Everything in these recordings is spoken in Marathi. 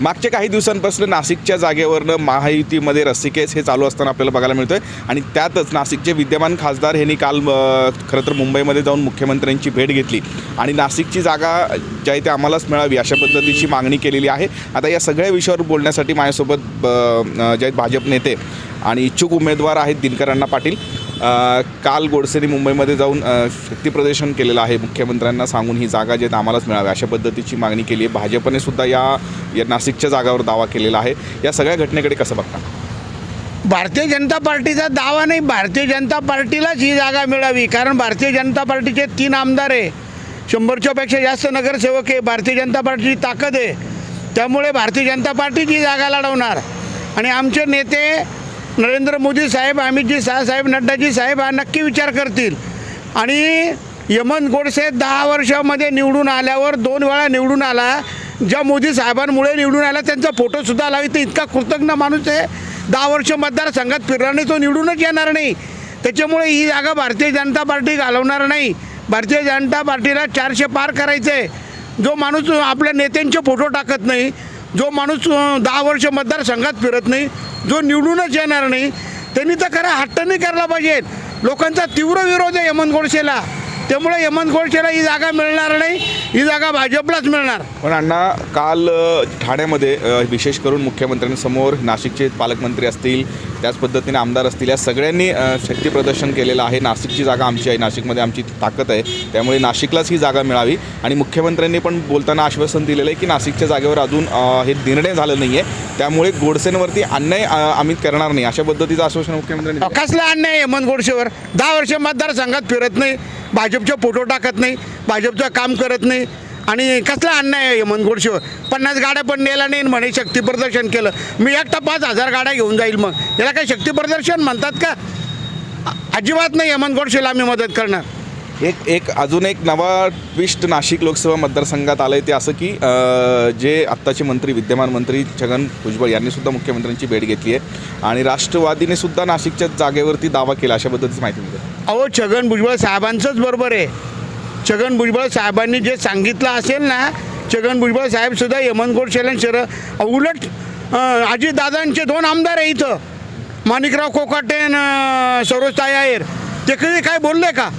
मागच्या काही दिवसांपासून नाशिकच्या जागेवरनं महायुतीमध्ये रस्सिकेस हे चालू असताना आपल्याला बघायला मिळतोय. आणि त्यातच नाशिकचे विद्यमान खासदार यांनी काल खरं तर मुंबईमध्ये जाऊन मुख्यमंत्र्यांची भेट घेतली. आणि नाशिकची जागा ज्या इथे आम्हालाच मिळावी अशा पद्धतीची मागणी केलेली आहे. आता या सगळ्या विषयावर बोलण्यासाठी माझ्यासोबत ब- आहेत भाजप नेते आणि इच्छुक उमेदवार आहेत दिनकर अण्णा पाटील. काल गोडसेनी मुंबईमध्ये जाऊन शक्तीप्रदर्शन केलेलं आहे. मुख्यमंत्र्यांना सांगून ही जागा जे आम्हालाच मिळावी. अशा पद्धतीची मागणी केली आहे. भाजपने सुद्धा या या नाशिकच्या जागावर दावा केलेला आहे. या सगळ्या घटनेकडे कसं बघता? भारतीय जनता पार्टीचा दावा नाही. भारतीय जनता पार्टीलाच ही जागा मिळावी. कारण भारतीय जनता पार्टीचे तीन आमदार आहे. शंभरच्यापेक्षा जास्त नगरसेवक आहे. भारतीय जनता पार्टीची ताकद आहे. त्यामुळे भारतीय जनता पार्टीची जागा लढवणार. आणि आमचे नेते नरेंद्र मोदी साहेब अमितजी शाह साहेब नड्डाजी साहेब हा नक्की विचार करतील. आणि यमन गोडसे दहा वर्षामध्ये निवडून आल्यावर दोन वेळा निवडून आला. ज्या मोदी साहेबांमुळे निवडून आला त्यांचा फोटोसुद्धा लावी. तर इतका कृतज्ञ माणूस आहे. दहा वर्ष मतदारसंघात फिरला नाही तो निवडूनच येणार नाही. त्याच्यामुळे ही जागा भारतीय जनता पार्टी घालवणार नाही. भारतीय जनता पार्टीला चारशे पार करायचं आहे जो माणूस आपल्या नेत्यांचे फोटो टाकत नाही जो माणूस दहा वर्ष मतदारसंघात फिरत नाही जो निवडूनच येणार नाही त्यांनी तर खरा हट्ट नाही करायला पाहिजे. लोकांचा तीव्र विरोध आहे हेमंत गोडसेला त्यामुळे हेमंत गोडसेला ही जागा मिळणार नाही ही जागा भाजपलाच मिळणार. पण अण्णा काल ठाण्यामध्ये विशेष करून मुख्यमंत्र्यांसमोर नाशिकचे पालकमंत्री असतील त्याच पद्धतीने आमदार असतील या सगळ्यांनी अ, शक्ती प्रदर्शन केलेलं आहे. नाशिकची जागा आमची आहे नाशिकमध्ये आमची ताकद आहे. त्यामुळे नाशिकलाच ही जागा मिळावी. आणि मुख्यमंत्र्यांनी पण बोलताना आश्वासन दिलेलं आहे की नाशिकच्या जागेवर अजून हे निर्णय झालं नाही आहे त्यामुळे गोडसेंवरती अन्याय आम्ही करणार नाही. अशा पद्धतीचं आश्वासन मुख्यमंत्र्यांनी. कसला अन्याय हेमंत गोडसेवर? दहा वर्ष मतदारसंघात फिरत नाही. भाजपचे फोटो टाकत नाही भाजपचं काम करत नाही. आणि कसला अन्याय आहे हेमंत पन्नास गाड्या पण नेला नाही म्हणे शक्तीप्रदर्शन केलं. मी एकटा पाच हजार गाड्या घेऊन जाईल मग. याला काय शक्तीप्रदर्शन म्हणतात का? अजिबात नाही हेमंत गोडसेला आम्ही मदत करणार. एक एक अजून एक नवा ट्विस्ट नाशिक लोकसभा मतदारसंघात आलं आहे ते असं की जे आत्ताचे मंत्री विद्यमान मंत्री छगन भुजबळ यांनीसुद्धा मुख्यमंत्र्यांची भेट घेतली आहे. आणि राष्ट्रवादीने सुद्धा नाशिकच्या जागेवरती दावा केला अशा पद्धतीची माहिती मिळते. अहो छगन भुजबळ साहेबांचंच बरोबर आहे. छगन भुजबळ साहेबांनी जे सांगितलं असेल ना छगन भुजबळ साहेबसुद्धा यमनकोट गोडसेला शर उलट अजितदादांचे दोन आमदार आहे इथं. माणिकराव कोकाटे आणि सरोजताई आयर ते कधी काय बोलले का?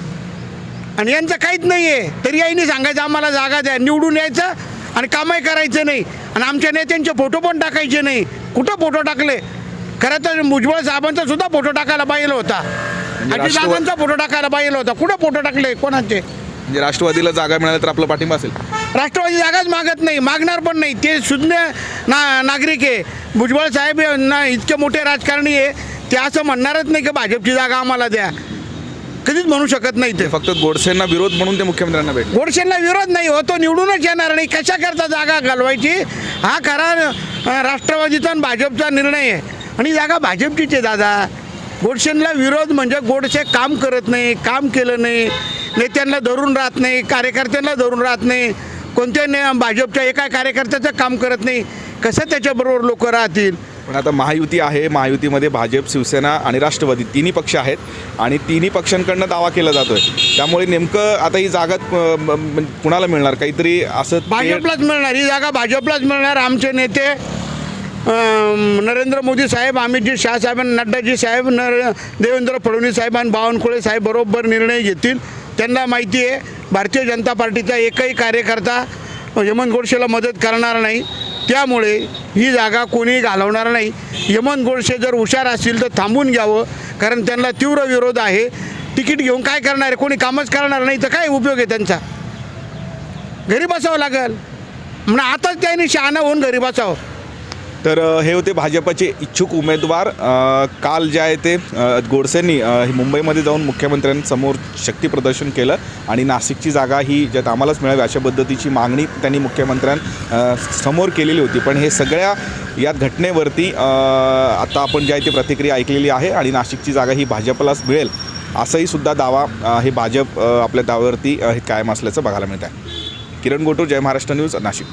आणि यांचं काहीच नाही आहे तरी यांनी सांगायचं आम्हाला जागा द्या निवडून यायचं आणि कामही करायचं नाही. आणि आमच्या नेत्यांचे फोटो पण टाकायचे नाही. कुठं फोटो टाकले? खरं तर भुजबळ साहेबांचा सुद्धा फोटो टाकायला पाहिजे होता. अजितदादांचा फोटो टाकायला पाहिजे होता. कुठं फोटो टाकले? कोणाचे? म्हणजे राष्ट्रवादीला जागा मिळाली तर आपला पाठिंबा असेल. राष्ट्रवादी जागाच मागत नाही मागणार पण नाही. ते शुद्ध ना नागरिक आहे. भुजबळ साहेब ना इतके मोठे राजकारणी आहे. ते असं म्हणणारच नाही की भाजपची जागा आम्हाला द्या. कधीच म्हणू शकत नाही ते. फक्त गोडसेंना विरोध म्हणून ते मुख्यमंत्र्यांना भेटले. गोडसेंना विरोध नाही हो तो निवडूनच येणार नाही कशा करता जागा घालवायची? हा खरा राष्ट्रवादीचा आणि भाजपचा निर्णय आहे. आणि जागा भाजपचीच आहे दादा. गोडसेंना विरोध म्हणजे गोडसे काम करत नाही काम केलं नाही. नेत्यांना धरून राहत नाही कार्यकर्त्यांना धरून राहत नाही. कोणत्या ने भाजपच्या एका कार्यकर्त्याचं काम करत नाही. कसं त्याच्याबरोबर लोक राहतील? पण आता महायुती आहे महायुतीमध्ये भाजप शिवसेना आणि राष्ट्रवादी तिन्ही पक्ष आहेत आणि तिन्ही पक्षांकडनं दावा केला जातोय. त्यामुळे नेमकं आता ही जागा कुणाला मिळणार? काहीतरी असं भाजपलाच मिळणार. ही जागा भाजपलाच मिळणार. आमचे नेते नरेंद्र मोदी साहेब अमितजी शाह साहेब आणि नड्डाजी साहेब नर देवेंद्र फडणवीस साहेब आणि बावनकुळे साहेब बरोबर निर्णय घेतील. त्यांना माहिती आहे भारतीय जनता पार्टीचा एकही कार्यकर्ता हेमंत गोडसेला मदत करणार नाही. त्यामुळे ही जागा कोणी घालवणार नाही. यमन गोडसे जर हुशार असतील तर थांबून घ्यावं कारण त्यांना तीव्र विरोध आहे. तिकीट घेऊन काय करणार आहे? कोणी कामच करणार नाही तर काय उपयोग आहे त्यांचा? घरी बसावं लागेल. म्हणून आताच त्यांनी शहाणा होऊन घरी बसावं. तर हे होते भाजपचे इच्छुक उमेदवार. काल जे आहे ते गोडसेंनी मुंबईमध्ये जाऊन मुख्यमंत्र्यांसमोर शक्तीप्रदर्शन केलं आणि नाशिकची जागा ही ज्यात आम्हालाच मिळावी अशा पद्धतीची मागणी त्यांनी मुख्यमंत्र्यांसमोर समोर केलेली होती. पण हे सगळ्या या घटनेवरती आता आपण जे आहे ते प्रतिक्रिया ऐकलेली आहे आणि नाशिकची जागा ही भाजपलाच मिळेल असाही सुद्धा दावा हे भाजप आपल्या दाव्यावरती हे कायम असल्याचं बघायला मिळत आहे किरण गोटूर जय महाराष्ट्र न्यूज नाशिक.